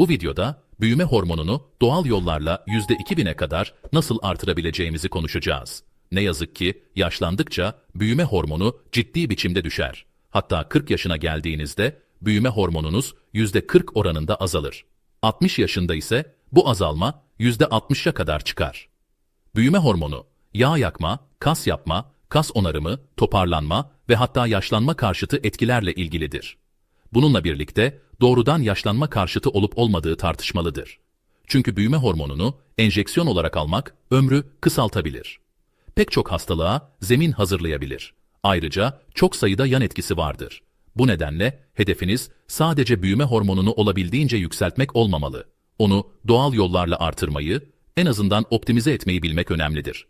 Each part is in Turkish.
Bu videoda büyüme hormonunu doğal yollarla %2000'e kadar nasıl artırabileceğimizi konuşacağız. Ne yazık ki yaşlandıkça büyüme hormonu ciddi biçimde düşer. Hatta 40 yaşına geldiğinizde büyüme hormonunuz %40 oranında azalır. 60 yaşında ise bu azalma %60'a kadar çıkar. Büyüme hormonu, yağ yakma, kas yapma, kas onarımı, toparlanma ve hatta yaşlanma karşıtı etkilerle ilgilidir. Bununla birlikte doğrudan yaşlanma karşıtı olup olmadığı tartışmalıdır. Çünkü büyüme hormonunu enjeksiyon olarak almak ömrü kısaltabilir. Pek çok hastalığa zemin hazırlayabilir. Ayrıca çok sayıda yan etkisi vardır. Bu nedenle hedefiniz sadece büyüme hormonunu olabildiğince yükseltmek olmamalı. Onu doğal yollarla artırmayı, en azından optimize etmeyi bilmek önemlidir.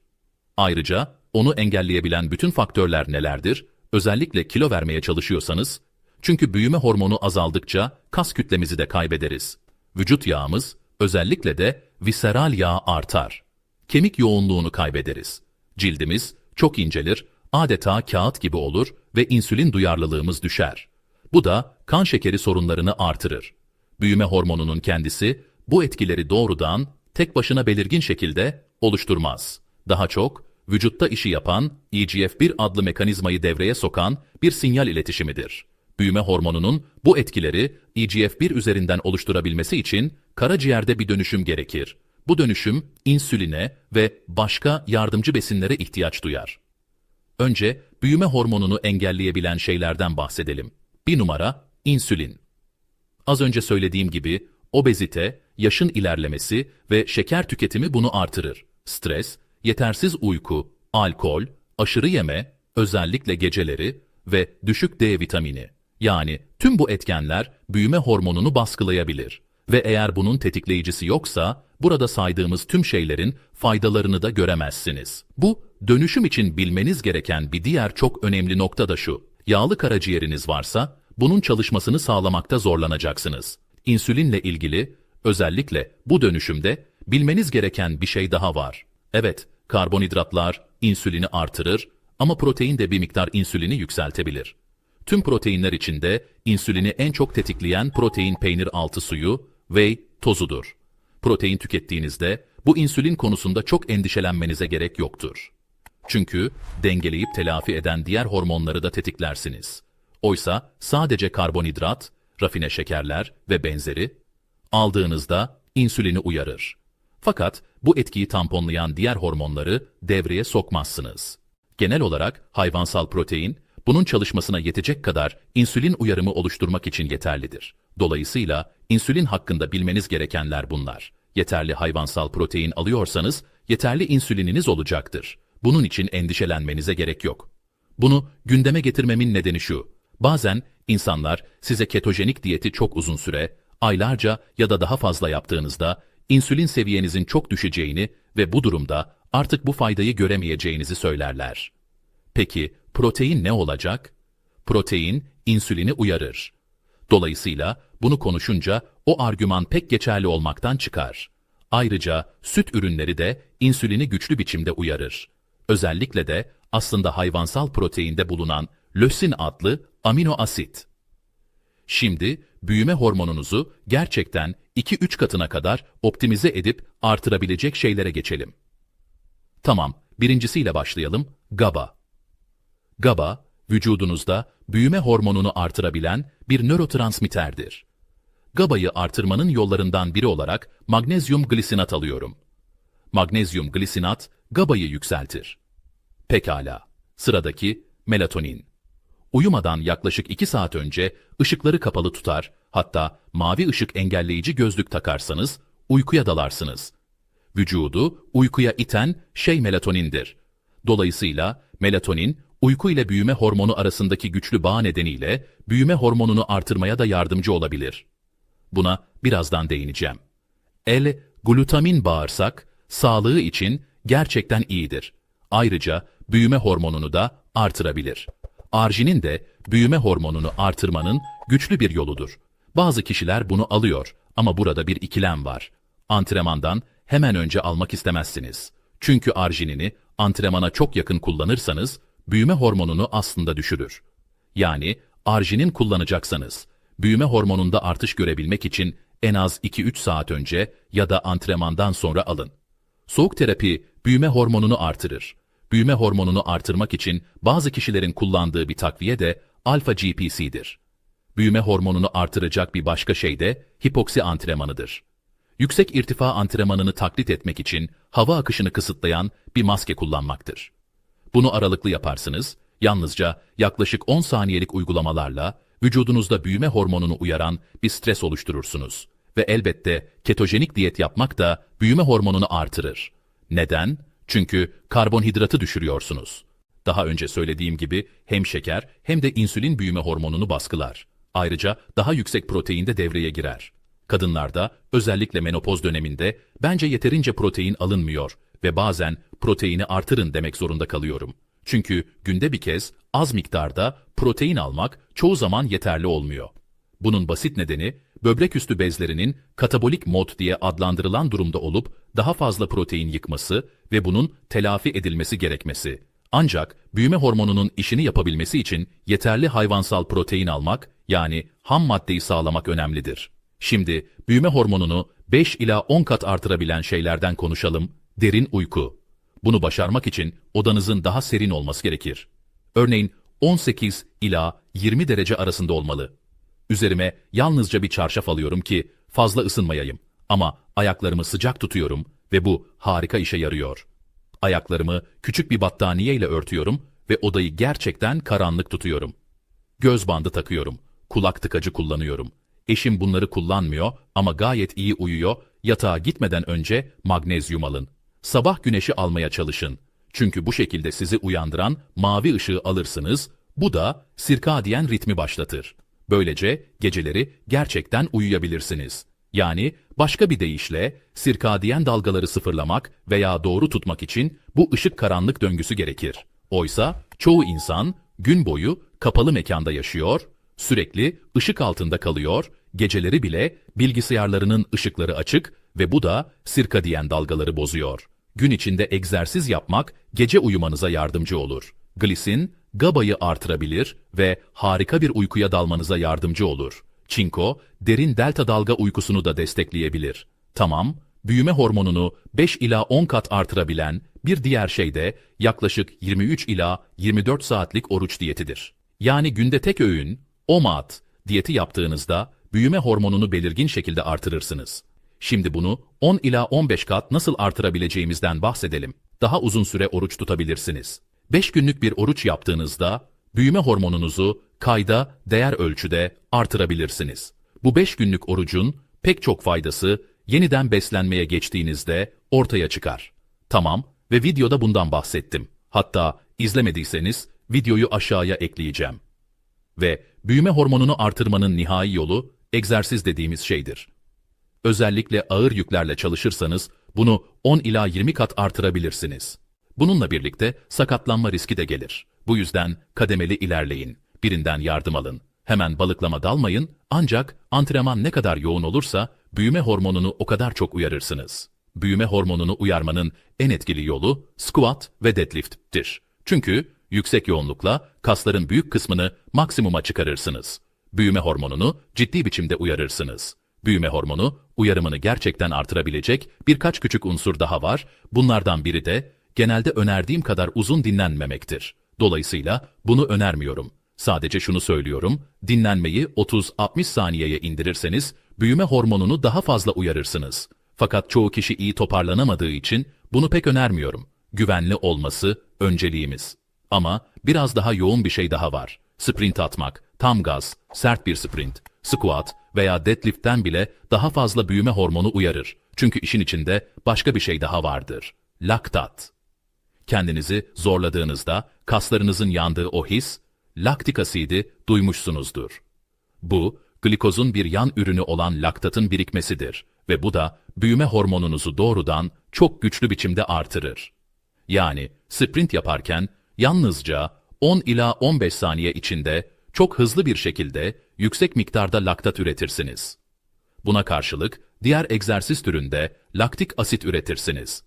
Ayrıca onu engelleyebilen bütün faktörler nelerdir? Özellikle kilo vermeye çalışıyorsanız, çünkü büyüme hormonu azaldıkça kas kütlemizi de kaybederiz. Vücut yağımız, özellikle de viseral yağ artar. Kemik yoğunluğunu kaybederiz. Cildimiz çok incelir, adeta kağıt gibi olur ve insülin duyarlılığımız düşer. Bu da kan şekeri sorunlarını artırır. Büyüme hormonunun kendisi bu etkileri doğrudan tek başına belirgin şekilde oluşturmaz. Daha çok vücutta işi yapan IGF-1 adlı mekanizmayı devreye sokan bir sinyal iletişimidir. Büyüme hormonunun bu etkileri IGF-1 üzerinden oluşturabilmesi için karaciğerde bir dönüşüm gerekir. Bu dönüşüm insüline ve başka yardımcı besinlere ihtiyaç duyar. Önce büyüme hormonunu engelleyebilen şeylerden bahsedelim. Bir numara insülin. Az önce söylediğim gibi obezite, yaşın ilerlemesi ve şeker tüketimi bunu artırır. Stres, yetersiz uyku, alkol, aşırı yeme, özellikle geceleri ve düşük D vitamini. Yani tüm bu etkenler büyüme hormonunu baskılayabilir. Ve eğer bunun tetikleyicisi yoksa, burada saydığımız tüm şeylerin faydalarını da göremezsiniz. Bu, dönüşüm için bilmeniz gereken bir diğer çok önemli nokta da şu. Yağlı karaciğeriniz varsa, bunun çalışmasını sağlamakta zorlanacaksınız. İnsülinle ilgili, özellikle bu dönüşümde bilmeniz gereken bir şey daha var. Evet, karbonhidratlar insülini artırır ama protein de bir miktar insülini yükseltebilir. Tüm proteinler içinde insülini en çok tetikleyen protein peynir altı suyu whey tozudur. Protein tükettiğinizde bu insülin konusunda çok endişelenmenize gerek yoktur. Çünkü dengeleyip telafi eden diğer hormonları da tetiklersiniz. Oysa sadece karbonhidrat, rafine şekerler ve benzeri aldığınızda insülini uyarır. Fakat bu etkiyi tamponlayan diğer hormonları devreye sokmazsınız. Genel olarak hayvansal protein, bunun çalışmasına yetecek kadar insülin uyarımı oluşturmak için yeterlidir. Dolayısıyla insülin hakkında bilmeniz gerekenler bunlar. Yeterli hayvansal protein alıyorsanız yeterli insülininiz olacaktır. Bunun için endişelenmenize gerek yok. Bunu gündeme getirmemin nedeni şu. Bazen insanlar size ketojenik diyeti çok uzun süre, aylarca ya da daha fazla yaptığınızda insülin seviyenizin çok düşeceğini ve bu durumda artık bu faydayı göremeyeceğinizi söylerler. Peki protein ne olacak? Protein insülini uyarır. Dolayısıyla bunu konuşunca o argüman pek geçerli olmaktan çıkar. Ayrıca süt ürünleri de insülini güçlü biçimde uyarır. Özellikle de aslında hayvansal proteinde bulunan lösin adlı amino asit. Şimdi büyüme hormonunuzu gerçekten 2-3 katına kadar optimize edip artırabilecek şeylere geçelim. Tamam, birincisiyle başlayalım. GABA. GABA, vücudunuzda büyüme hormonunu artırabilen bir nörotransmitterdir. GABA'yı artırmanın yollarından biri olarak magnezyum glisinat alıyorum. Magnezyum glisinat GABA'yı yükseltir. Pekala. Sıradaki melatonin. Uyumadan yaklaşık 2 saat önce ışıkları kapalı tutar, hatta mavi ışık engelleyici gözlük takarsanız uykuya dalarsınız. Vücudu uykuya iten şey melatonindir. Dolayısıyla melatonin uyku ile büyüme hormonu arasındaki güçlü bağ nedeniyle büyüme hormonunu artırmaya da yardımcı olabilir. Buna birazdan değineceğim. L-glutamin bağırsak sağlığı için gerçekten iyidir. Ayrıca büyüme hormonunu da artırabilir. Arginin de büyüme hormonunu artırmanın güçlü bir yoludur. Bazı kişiler bunu alıyor ama burada bir ikilem var. Antrenmandan hemen önce almak istemezsiniz. Çünkü arginini antrenmana çok yakın kullanırsanız büyüme hormonunu aslında düşürür. Yani arginin kullanacaksanız büyüme hormonunda artış görebilmek için en az 2-3 saat önce ya da antrenmandan sonra alın. Soğuk terapi büyüme hormonunu artırır. Büyüme hormonunu artırmak için bazı kişilerin kullandığı bir takviye de alfa GPC'dir. Büyüme hormonunu artıracak bir başka şey de hipoksi antrenmanıdır. Yüksek irtifa antrenmanını taklit etmek için hava akışını kısıtlayan bir maske kullanmaktır. Bunu aralıklı yaparsınız, yalnızca yaklaşık 10 saniyelik uygulamalarla vücudunuzda büyüme hormonunu uyaran bir stres oluşturursunuz. Ve elbette ketojenik diyet yapmak da büyüme hormonunu artırır. Neden? Çünkü karbonhidratı düşürüyorsunuz. Daha önce söylediğim gibi hem şeker hem de insülin büyüme hormonunu baskılar. Ayrıca daha yüksek protein de devreye girer. Kadınlarda özellikle menopoz döneminde bence yeterince protein alınmıyor ve bazen proteini artırın demek zorunda kalıyorum. Çünkü günde bir kez az miktarda protein almak çoğu zaman yeterli olmuyor. Bunun basit nedeni böbrek üstü bezlerinin katabolik mod diye adlandırılan durumda olup daha fazla protein yıkması ve bunun telafi edilmesi gerekmesi. Ancak büyüme hormonunun işini yapabilmesi için yeterli hayvansal protein almak yani ham maddeyi sağlamak önemlidir. Şimdi büyüme hormonunu 5 ila 10 kat artırabilen şeylerden konuşalım. Derin uyku. Bunu başarmak için odanızın daha serin olması gerekir. Örneğin 18 ila 20 derece arasında olmalı. Üzerime yalnızca bir çarşaf alıyorum ki fazla ısınmayayım. Ama ayaklarımı sıcak tutuyorum ve bu harika işe yarıyor. Ayaklarımı küçük bir battaniye ile örtüyorum ve odayı gerçekten karanlık tutuyorum. Göz bandı takıyorum. Kulak tıkacı kullanıyorum. Eşim bunları kullanmıyor ama gayet iyi uyuyor. Yatağa gitmeden önce magnezyum alın. Sabah güneşi almaya çalışın. Çünkü bu şekilde sizi uyandıran mavi ışığı alırsınız. Bu da sirkadiyen ritmi başlatır. Böylece geceleri gerçekten uyuyabilirsiniz. Yani başka bir deyişle sirkadiyen dalgaları sıfırlamak veya doğru tutmak için bu ışık karanlık döngüsü gerekir. Oysa çoğu insan gün boyu kapalı mekanda yaşıyor, sürekli ışık altında kalıyor, geceleri bile bilgisayarlarının ışıkları açık ve bu da sirkadiyen dalgaları bozuyor. Gün içinde egzersiz yapmak gece uyumanıza yardımcı olur. Glisin, GABA'yı artırabilir ve harika bir uykuya dalmanıza yardımcı olur. Çinko, derin delta dalga uykusunu da destekleyebilir. Tamam, büyüme hormonunu 5 ila 10 kat artırabilen bir diğer şey de yaklaşık 23 ila 24 saatlik oruç diyetidir. Yani günde tek öğün, OMAD diyeti yaptığınızda büyüme hormonunu belirgin şekilde artırırsınız. Şimdi bunu 10 ila 15 kat nasıl artırabileceğimizden bahsedelim. Daha uzun süre oruç tutabilirsiniz. 5 günlük bir oruç yaptığınızda büyüme hormonunuzu kayda değer ölçüde artırabilirsiniz. Bu 5 günlük orucun pek çok faydası yeniden beslenmeye geçtiğinizde ortaya çıkar. Tamam ve videoda bundan bahsettim. Hatta izlemediyseniz videoyu aşağıya ekleyeceğim. Ve büyüme hormonunu artırmanın nihai yolu egzersiz dediğimiz şeydir. Özellikle ağır yüklerle çalışırsanız bunu 10 ila 20 kat artırabilirsiniz. Bununla birlikte sakatlanma riski de gelir. Bu yüzden kademeli ilerleyin. Birinden yardım alın. Hemen balıklama dalmayın ancak antrenman ne kadar yoğun olursa büyüme hormonunu o kadar çok uyarırsınız. Büyüme hormonunu uyarmanın en etkili yolu squat ve deadlift'tir. Çünkü yüksek yoğunlukla kasların büyük kısmını maksimuma çıkarırsınız. Büyüme hormonunu ciddi biçimde uyarırsınız. Büyüme hormonu uyarımını gerçekten artırabilecek birkaç küçük unsur daha var. Bunlardan biri de genelde önerdiğim kadar uzun dinlenmemektir. Dolayısıyla bunu önermiyorum. Sadece şunu söylüyorum, dinlenmeyi 30-60 saniyeye indirirseniz büyüme hormonunu daha fazla uyarırsınız. Fakat çoğu kişi iyi toparlanamadığı için bunu pek önermiyorum. Güvenli olması önceliğimiz. Ama biraz daha yoğun bir şey daha var. Sprint atmak, tam gaz, sert bir sprint, squat veya deadlift'ten bile daha fazla büyüme hormonu uyarır. Çünkü işin içinde başka bir şey daha vardır. Laktat. Kendinizi zorladığınızda kaslarınızın yandığı o his, laktik asidi duymuşsunuzdur. Bu, glikozun bir yan ürünü olan laktatın birikmesidir ve bu da büyüme hormonunuzu doğrudan çok güçlü biçimde artırır. Yani sprint yaparken yalnızca 10 ila 15 saniye içinde çok hızlı bir şekilde yüksek miktarda laktat üretirsiniz. Buna karşılık diğer egzersiz türünde laktik asit üretirsiniz.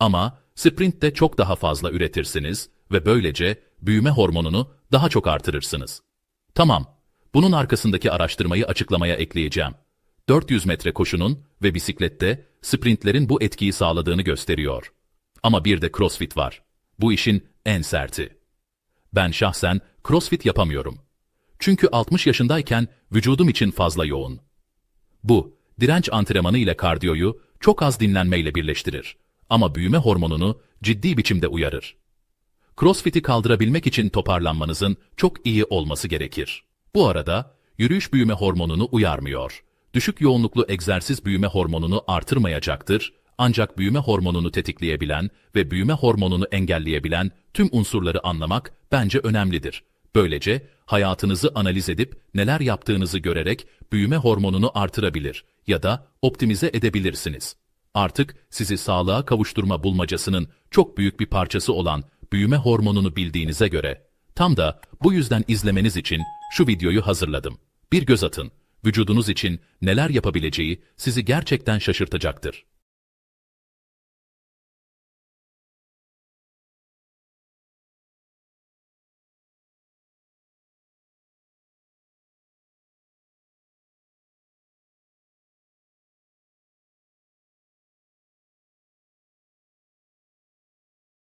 Ama sprintte çok daha fazla üretirsiniz ve böylece büyüme hormonunu daha çok artırırsınız. Tamam, bunun arkasındaki araştırmayı açıklamaya ekleyeceğim. 400 metre koşunun ve bisiklette sprintlerin bu etkiyi sağladığını gösteriyor. Ama bir de CrossFit var. Bu işin en serti. Ben şahsen CrossFit yapamıyorum. Çünkü 60 yaşındayken vücudum için fazla yoğun. Bu, direnç antrenmanı ile kardiyoyu çok az dinlenmeyle birleştirir. Ama büyüme hormonunu ciddi biçimde uyarır. CrossFit'i kaldırabilmek için toparlanmanızın çok iyi olması gerekir. Bu arada yürüyüş büyüme hormonunu uyarmıyor. Düşük yoğunluklu egzersiz büyüme hormonunu artırmayacaktır. Ancak büyüme hormonunu tetikleyebilen ve büyüme hormonunu engelleyebilen tüm unsurları anlamak bence önemlidir. Böylece hayatınızı analiz edip neler yaptığınızı görerek büyüme hormonunu artırabilir ya da optimize edebilirsiniz. Artık sizi sağlığa kavuşturma bulmacasının çok büyük bir parçası olan büyüme hormonunu bildiğinize göre, tam da bu yüzden izlemeniz için şu videoyu hazırladım. Bir göz atın, vücudunuz için neler yapabileceği sizi gerçekten şaşırtacaktır.